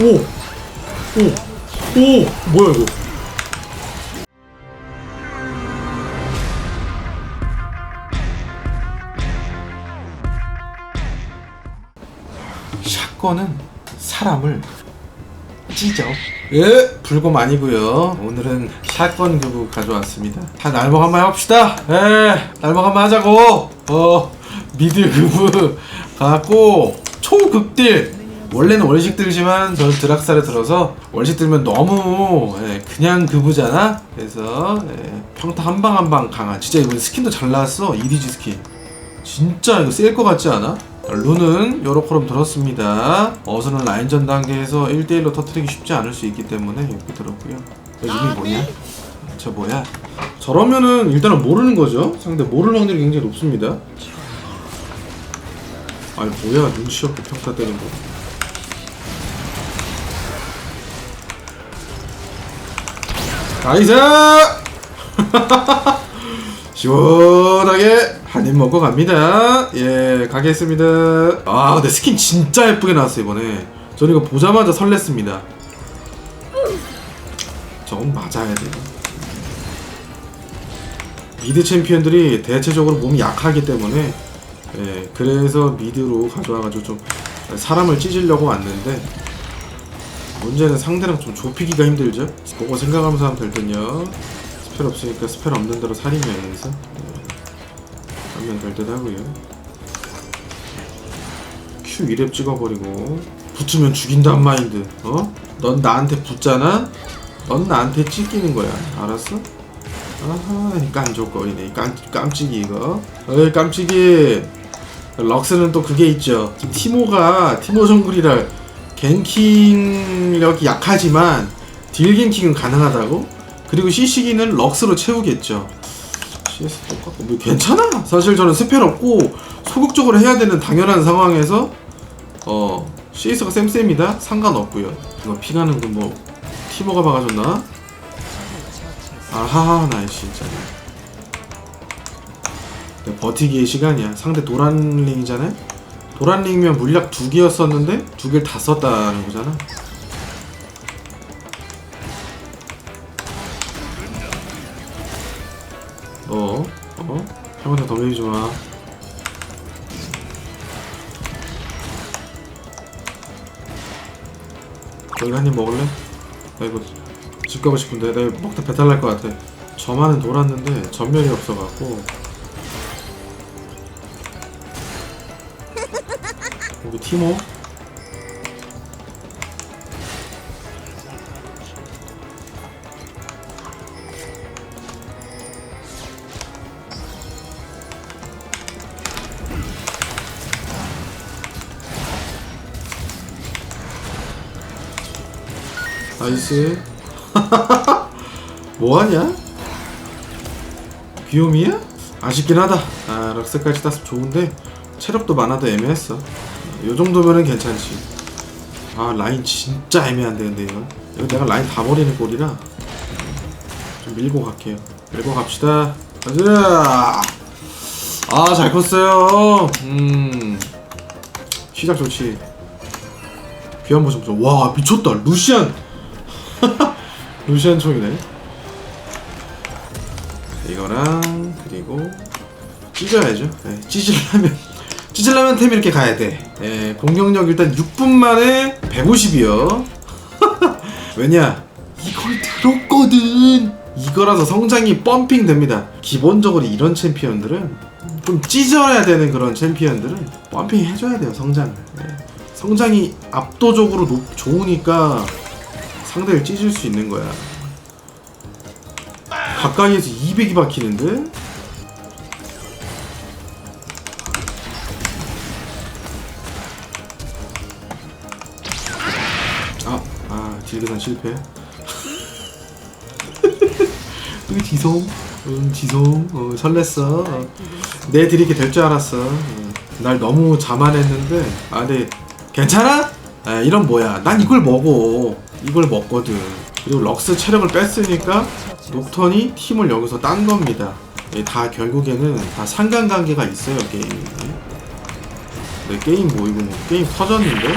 오! 오! 오! 뭐야 이거? 샷건은 사람을 찢어. 예, 불곰 아니고요. 오늘은 샷건 교구 가져왔습니다. 다 날먹 한번 해봅시다. 예, 날먹 한번 하자고. 어, 미드 교부 갖고 초극딜. 원래는 월식 들지만 저는 드락사를 들어서 월식 들면 너무 예, 그냥 그부잖아. 그래서 예, 평타 한 방 한 방 강한. 진짜 이번 스킨도 잘 나왔어. EDG 스킨. 진짜 이거 셀 것 같지 않아? 룬은 요렇게럼 들었습니다. 어서는 라인전 단계에서 1대1로 터트리기 쉽지 않을 수 있기 때문에 이렇게 들었고요. 너 이름이 뭐냐? 저 뭐야? 저러면은 일단은 모르는 거죠. 상대 모를 확률이 굉장히 높습니다. 아니 뭐야 눈치 없게 평타 때린 거. 나이스! 시원하게 한 입 먹고 갑니다. 예, 가겠습니다. 아, 근데 스킨 진짜 예쁘게 나왔어 이번에. 저는 이거 보자마자 설렜습니다. 저건 맞아야 돼요. 미드 챔피언들이 대체적으로 몸이 약하기 때문에 예, 그래서 미드로 가져와가지고 좀 사람을 찢으려고 왔는데 문제는 상대랑 좀 좁히기가 힘들죠. 그거 생각하면서 하면 될 듯요. 스펠 없으니까 스펠 없는 대로 살이면서 예, 하면 될 듯 하고요. Q 2렙 찍어버리고 붙으면 죽인단 마인드. 어? 넌 나한테 붙잖아. 넌 나한테 찢기는 거야. 알았어? 아하, 이 깐족거리네. 이 깜, 깜찍이 이거. 어이 깜찍이. 럭스는 또 그게 있죠. 티모가 티모 정글이라 갱킹력이 약하지만 딜 갱킹은 가능하다고? 그리고 CC기는 럭스로 채우겠죠. CS 똑같고 뭐 괜찮아. 사실 저는 스펠 없고 소극적으로 해야 되는 당연한 상황에서 어 CS가 쌤쌤이다 상관없고요. 이거 피가는 건뭐 티모가 박아줬나? 아하 나 진짜. 네, 버티기의 시간이야. 상대 도란링이잖아요. 도란링이면 물약 두 개였었는데 두 개를 다 썼다는 거잖아. 어? 어? 형한테 더 매이지 마. 여기 한입 먹을래? 나 이거 집 가고 싶은데 나 먹다 배탈 날 것 같아. 저만은 돌았는데 전면이 없어갖고 여기 티모 나이스 뭐하냐? 귀요미야? 아쉽긴 하다 아 럭스까지 따서 좋은데 체력도 많아도 애매했어 요 정도면은 괜찮지. 아 라인 진짜 애매한데 근데 이거. 이거 내가 라인 다 버리는 꼴이라 좀 밀고 갈게요. 밀고 갑시다. 가자! 아잘 컸어요. 음. 시작 좋지. 귀한 모습 보자 와 미쳤다. 루시안. 루시안 총이네. 이거랑 그리고 찢어야죠. 네, 찢으려면 찢으려면 템 이렇게 가야 돼 예, 공격력 일단 6분 만에 150이요. 왜냐? 이걸 들었거든. 이거라서 성장이 펌핑 됩니다. 기본적으로 이런 챔피언들은 좀 찢어야 되는 그런 챔피언들은 펌핑 해줘야 돼요 성장을 예. 성장이 압도적으로 높, 좋으니까 상대를 찢을 수 있는 거야. 가까이에서 200이 박히는데 아, 딜계산 실패. 으, 지송. 응, 지송. 어, 설렜어. 어. 내 이렇게 될 줄 알았어. 어. 날 너무 자만했는데. 아, 근데, 괜찮아? 아, 이런 뭐야. 난 이걸 먹어. 이걸 먹거든. 그리고 럭스 체력을 뺐으니까, 녹턴이 팀을 여기서 딴 겁니다. 예, 다 결국에는 다 상관관계가 있어요, 게임이. 네, 게임 뭐, 이거 뭐, 게임 터졌는데?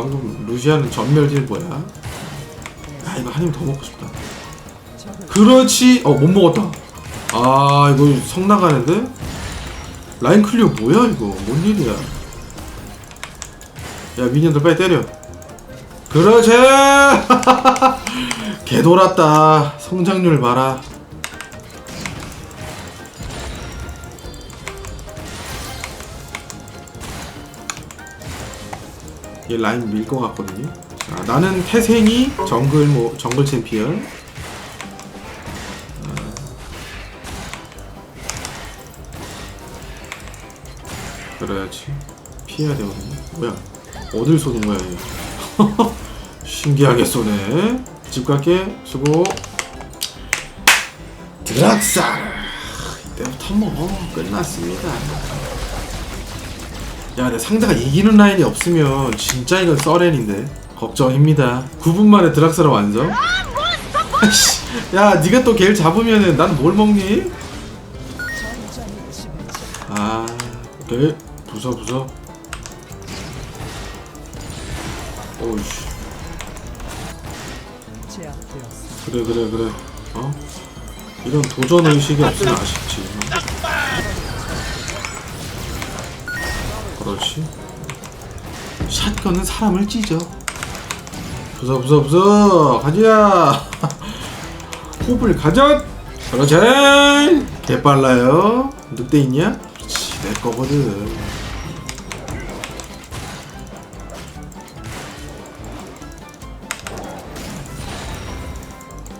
방금 루시아는 전멸 딜 뭐야? 아 이거 한 입 더 먹고 싶다. 그렇지. 어 못 먹었다. 아 이거 성 나가는데? 라인 클리어 뭐야 이거? 뭔 일이야? 야 미니언들 빨리 때려. 그렇지. 개 돌았다. 성장률 봐라. 얘 라인 밀 것 같거든요. 자, 나는 태생이 정글 뭐 정글 챔피언. 아. 그래야지 피해야 되거든요. 뭐야? 어딜 쏘는 거야 얘? 신기하게 쏘네. 집 갈게. 수고. 드락살. 이때부터 뭐 끝났습니다. 야, 근데 상대가 이기는 라인이 없으면 진짜 이건 썰렌인데 걱정입니다. 9분 만에 드락사라 완성. 아이씨, 야, 네가 또 걔를 잡으면은 난 뭘 먹니? 아, 오케이, 부숴 부숴. 오우씨, 그래 그래 그래. 어? 이런 도전 의식이 없으면 아쉽지. 그렇지. 샷건은 사람을 찢어. 부숴 부숴 부숴 가자. 호불 가자. 그렇지. 개 빨라요. 늑대 있냐? 그렇지 내 거거든.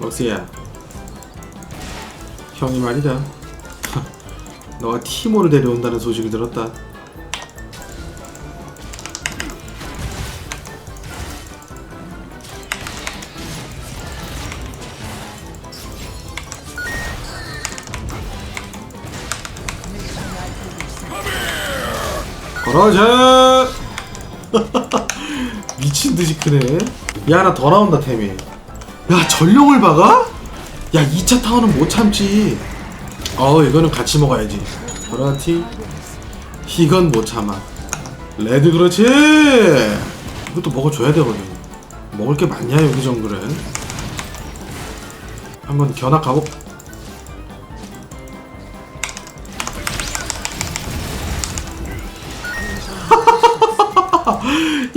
럭스야. 형이 말이다. 너가 티모를 데려온다는 소식을 들었다. 그러자 미친 듯이 크네. 야 하나 더 나온다 템이. 야 전룡을 박아? 야 2차 타워는 못 참지. 어 이거는 같이 먹어야지. 그렇지. 이건 못 참아. 레드 그렇지. 이것도 먹어줘야 되거든. 먹을 게 많냐 여기 정글은. 한번 견학 가보.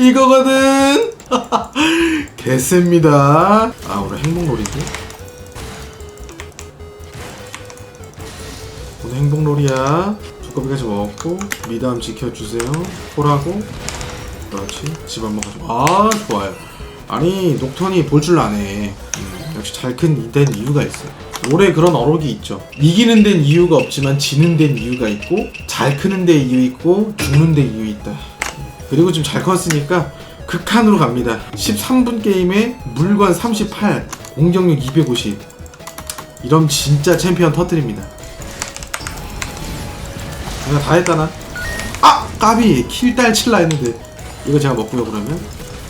이거거든. 개셉니다. 아 오늘 행복놀이지. 오늘 행복놀이야. 두꺼비까지 먹었고 미담 지켜주세요. 콜하고 그렇지. 집 안 먹어줘. 아 좋아요. 아니 녹턴이 볼 줄 아네. 음, 역시 잘큰 된 이유가 있어. 올해 그런 어록이 있죠. 이기는 데는 이유가 없지만 지는 데는 이유가 있고 잘 크는 데 이유 있고 죽는 데 이유 있다. 그리고 지금 잘 컸으니까 극한으로 갑니다. 13분 게임에 물건 38, 공격력 250. 이러면 진짜 챔피언 터뜨립니다. 내가 다 했다 나. 아! 까비! 킬딸 칠라 했는데 이거 제가 먹고요 그러면?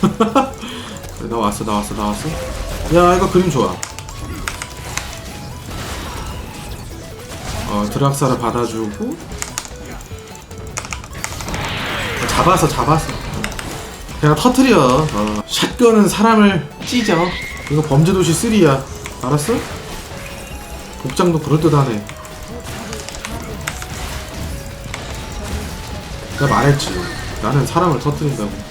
그래, 나 왔어 나 왔어 나 왔어 야 이거 그림 좋아 어 드락사를 받아주고 잡았어 잡았어 그냥 터트려 어. 샷건은 사람을 찢어 이거 범죄도시 3야 알았어? 복장도 그럴듯하네 내가 말했지 나는 사람을 터트린다고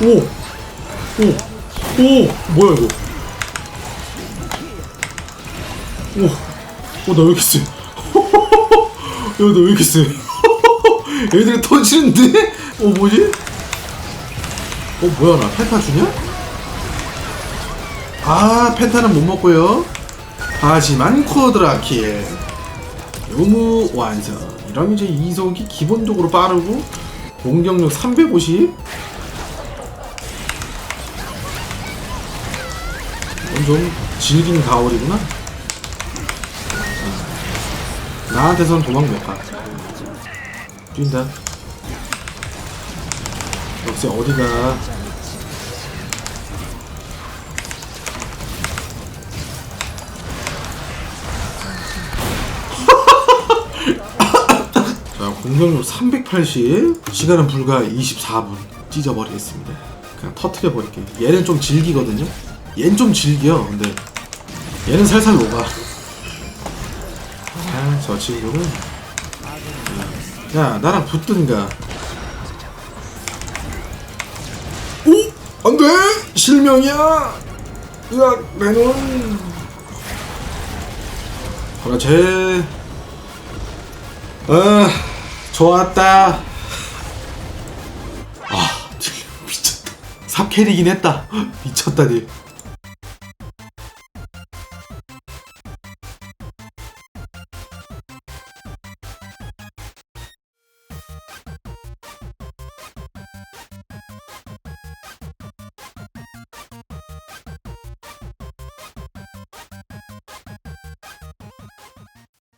오! 오! 오! 뭐야 이거 오! 어, 나왜 이렇게 세? 야, 나왜 이렇게 세? 애들이 터지는데? 어, 뭐지? 어, 뭐야, 나 펜타 주냐? 아, 펜타는 못 먹고요. 하지만 쿼드라킬. 요무 완성. 이러면 이제 이속이 기본적으로 빠르고, 공격력 350. 좀 질긴 가오리구나? 아, 나한테선 도망 못가. 뛴다. 역시 어디가? 자 공격력 380 시간은 불과 24분. 찢어버리겠습니다. 그냥 터트려버릴게요. 얘는 좀 질기거든요. 얘는 좀 질겨 근데. 얘는 살살 녹아. 아 저 친구는. 야 나랑 붙든가. 오! 안돼! 실명이야! 으악 내눈 그렇지 아 좋았다. 아 미쳤다. 삽캐리긴 했다. 미쳤다 니